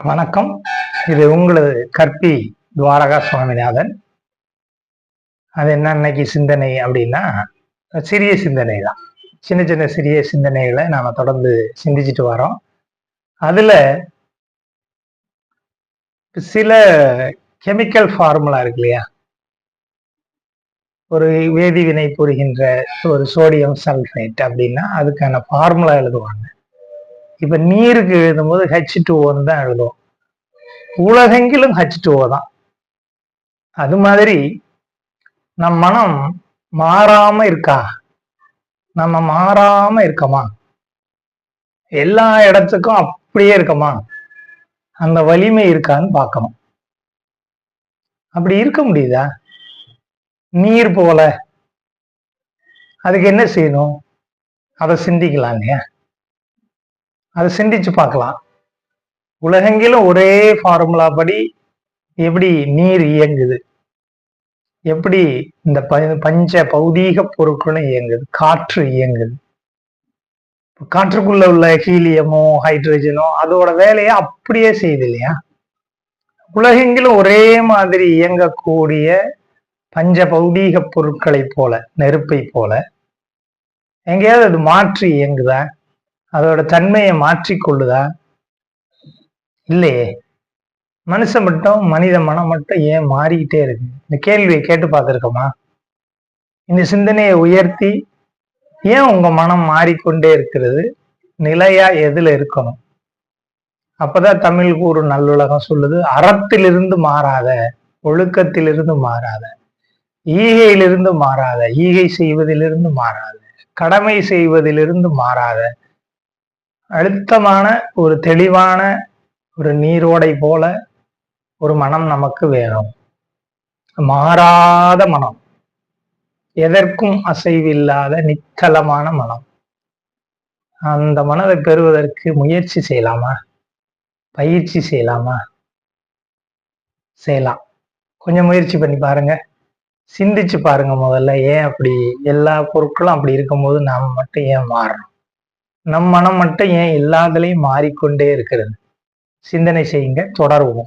வணக்கம். இது உங்களது கற்பி துவாரகா சுவாமிநாதன். அது என்ன இன்னைக்கு சிந்தனை அப்படின்னா சிறிய சிந்தனை தான் சின்ன சின்ன சிறிய சிந்தனைகளை நாம தொடர்ந்து சிந்திச்சுட்டு வரோம். அதுல சில கெமிக்கல் ஃபார்முலா இருக்கு இல்லையா? ஒரு வேதிவினை புரிகின்ற ஒரு சோடியம் சல்ஃபைட் அப்படின்னா அதுக்கான ஃபார்முலா எழுதுவாங்க. இப்ப நீருக்கு எழுதும்போது ஹெச் டூன்னு தான் எழுதுவோம். உலகெங்கிலும் ஹெச் டூஓ தான். அது மாதிரி நம் மனம் மாறாம இருக்கா? நம்ம மாறாம இருக்கமா? எல்லா இடத்துக்கும் அப்படியே இருக்கமா? அந்த வலிமை இருக்கான்னு பார்க்கணும். அப்படி இருக்க முடியுதா? நீர் போல. அதுக்கு என்ன செய்யணும்? அதை சிந்திக்கலாம் இல்லையா அதை சிந்திச்சு பார்க்கலாம். உலகெங்கிலும் ஒரே ஃபார்முலா படி எப்படி நீர் இயங்குது? எப்படி இந்த பஞ்ச பௌதீக பொருட்களும் இயங்குது? காற்று இயங்குது. காற்றுக்குள்ள உள்ள ஹீலியமோ ஹைட்ரஜனோ அதோட வேலையை அப்படியே செய்யுது இல்லையா? உலகெங்கிலும் ஒரே மாதிரி இயங்கக்கூடிய பஞ்ச பௌதீக பொருட்களை போல நெருப்பை போல எங்கேயாவது அது மாற்றி இயங்குதா? அதோட தன்மையை மாற்றிக்கொள்ளுதா இல்லையே. மனுஷன் மட்டும் மனித மனம் மட்டும் ஏன் மாறிக்கிட்டே இருக்கு? இந்த கேள்வியை கேட்டு பார்த்துருக்கோமா? இந்த சிந்தனையை உயர்த்தி ஏன் உங்க மனம் மாறிக்கொண்டே இருக்கிறது? நிலையா எதுல இருக்கணும்? அப்பதான் தமிழ் கூறு நல்லுலகம் சொல்லுது அறத்திலிருந்து மாறாத ஒழுக்கத்திலிருந்து மாறாத ஈகையிலிருந்து மாறாத ஈகை செய்வதிலிருந்து மாறாத கடமை செய்வதிலிருந்து மாறாத அழுத்தமான ஒரு தெளிவான ஒரு நீரோடை போல ஒரு மனம் நமக்கு வேணும். மாறாத மனம். எதற்கும் அசைவில்லாத நிக்கலமான மனம். அந்த மனதை பெறுவதற்கு முயற்சி செய்யலாமா? பயிற்சி செய்யலாமா? செய்யலாம். கொஞ்சம் முயற்சி பண்ணி பாருங்க. சிந்திச்சு பாருங்க முதல்ல. ஏன் அப்படி எல்லா பொருட்களும் அப்படி இருக்கும்போது நாம மட்டும் ஏன் மாறணும்? நம் மனம் மட்டும் ஏன் எல்லாத்துலேயும் மாறிக்கொண்டே இருக்கிறது. சிந்தனை செய்யுங்க தொடருவோம்.